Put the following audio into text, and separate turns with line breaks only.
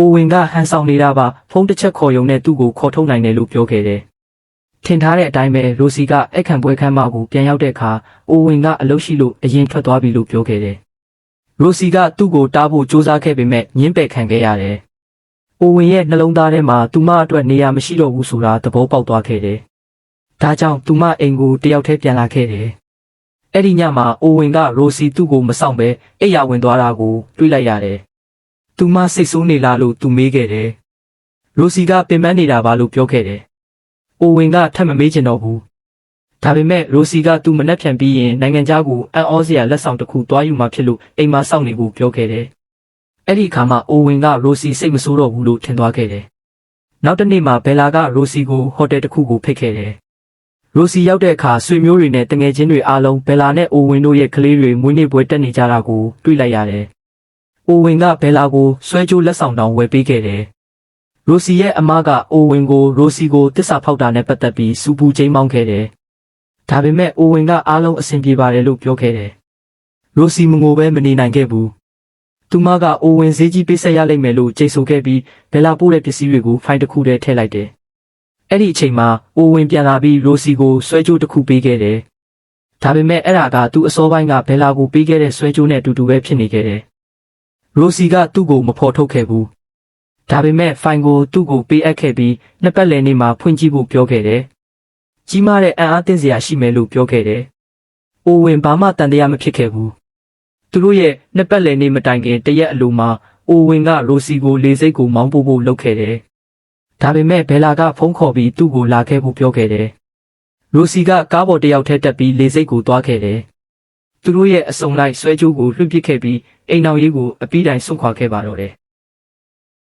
အိုဝင်ကဟန်ဆောင်နေတာပါဖုန်းတစ်ချက်ခေါ်ယုံနဲ့သူ့ကိုခေါ်ထုတ်နိုင်တယ်လို့ပြောခဲ့တယ်။ထင်ထားတဲ့အတိုင်းပဲရိုစီကအခန့်ပွဲခန်းမကိုပြန်ရောက်တဲ့အခါအိုဝင်ကအလုပ်ရှိလို့အရင်ထွက်သွားပြီလို့ပြောခဲ့တယ်။ရိုစီကသူ့ကိုတားဖို့စူးစမ်းခဲ့ပေမဲ့ညှင်းပယ်ခံခဲ့ရတယ်။အိုဝင်ရဲ့နှလုံးသားထဲမှာသူမအတွက်နေရာမရှိတော့ဘူးဆိုတာသဘောပေါက်သွားခဲ့တယ်။ဒါကြောင့်သူမအိမ်ကိုတယောက်တည်းပြန်လာခဲ့တယ်။အဲ့ဒီညမှာအိုဝင်ကရိုစီသူ့ကိုမဆောင်ပဲအိပ်ယာဝင်သွားတာကိုတွေးလိုက်ရတယ်။ သူမစိတ်ဆိုးနေလားလို့သူမေးခဲ့တယ်။ရိုစီကပင်ပန်းနေတာပါလို့ပြောခဲ့တယ်။အိုဝင်ကထပ်မမေးချင်တော့ဘူး။ဒါပေမဲ့ရိုစီကသူမနှက်ဖြန်ပြီးရင်နိုင်ငံခြားကိုအံ့ဩစရာလက်ဆောင်တစ်ခုသွားယူမှဖြစ်လို့အိမ်မှာစောင့်နေဖို့ပြောခဲ့တယ်။အဲ့ဒီအခါမှာအိုဝင်ကရိုစီစိတ်မဆိုးတော့ဘူးလို့ထင်သွားခဲ့တယ်။နောက်တစ်နေ့မှာဘယ်လာကရိုစီကိုဟိုတယ်တစ်ခုကိုဖိတ်ခဲ့တယ်။ရိုစီရောက်တဲ့အခါဆွေမျိုးတွေနဲ့တငယ်ချင်းတွေအားလုံးဘယ်လာနဲ့အိုဝင်တို့ရဲ့ကလေးတွေမွေးနေ့ပွဲတက်နေကြတာကိုတွေ့လိုက်ရတယ်။ အိုဝင်ကဘယ်လာကိုဆွဲကြိုးလက်ဆောင်တောင်ဝယ်ပေးခဲ့တယ်။ရိုစီရဲ့အမကအိုဝင်ကိုရိုစီကိုတစ္ဆာဖောက်တာနဲ့ပတ်သက်ပြီးစူပူချင်းမောင်းခဲ့တယ်။ဒါပေမဲ့အိုဝင်ကအားလုံးအဆင်ပြေပါတယ်လို့ပြောခဲ့တယ်။ရိုစီမငိုပဲမနေနိုင်ခဲ့ဘူး။သူမကအိုဝင်ဈေးကြီးပေးဆက်ရလိမ့်မယ်လို့ကြိတ်ဆိုခဲ့ပြီးဘယ်လာပို့တဲ့ပစ္စည်းတွေကိုဖိုင်တစ်ခုတည်းထည့်လိုက်တယ်။အဲ့ဒီအချိန်မှာအိုဝင်ပြန်လာပြီးရိုစီကိုဆွဲကြိုးတစ်ခုပေးခဲ့တယ်။ဒါပေမဲ့အဲ့ဒါကသူ့အစောပိုင်းကဘယ်လာကိုပေးခဲ့တဲ့ဆွဲကြိုးနဲ့အတူတူပဲဖြစ်နေခဲ့တယ်။ ရိုစီကသူ့ကိုမဖော်ထုတ်ခဲ့ဘူး။ဒါပေမဲ့ဖိုင်ကိုသူ့ကိုပေးအပ်ခဲ့ပြီးနှစ်ပတ်လည်နေ့မှာဖွင့်ကြည့်ဖို့ပြောခဲ့တယ်။ကြီးမားတဲ့အံ့အားသင့်စရာရှိမယ်လို့ပြောခဲ့တယ်။အိုဝင်ဘာမှတန်တရားမဖြစ်ခဲ့ဘူး။သူတို့ရဲ့နှစ်ပတ်လည်နေ့မတိုင်ခင်တရက်အလိုမှာအိုဝင်ကရိုစီကိုလေစိတ်ကိုမောင်းပို့ဖို့လုပ်ခဲ့တယ်။ဒါပေမဲ့ဘယ်လာကဖုန်းခေါ်ပြီးသူ့ကိုလာခဲ့ဖို့ပြောခဲ့တယ်။ရိုစီကကားပေါ်တစ်ယောက်ထဲတက်ပြီးလေစိတ်ကိုသွားခဲ့တယ်။ သူတို့ရဲ့အစုံလိုက်ဆွဲကြိုးကိုလွှင့်ပစ်ခဲ့ပြီးအိမ်အောင်ရေးကိုအပီးတိုင်ဆွန့်ခွာခဲ့ပါတော့တယ်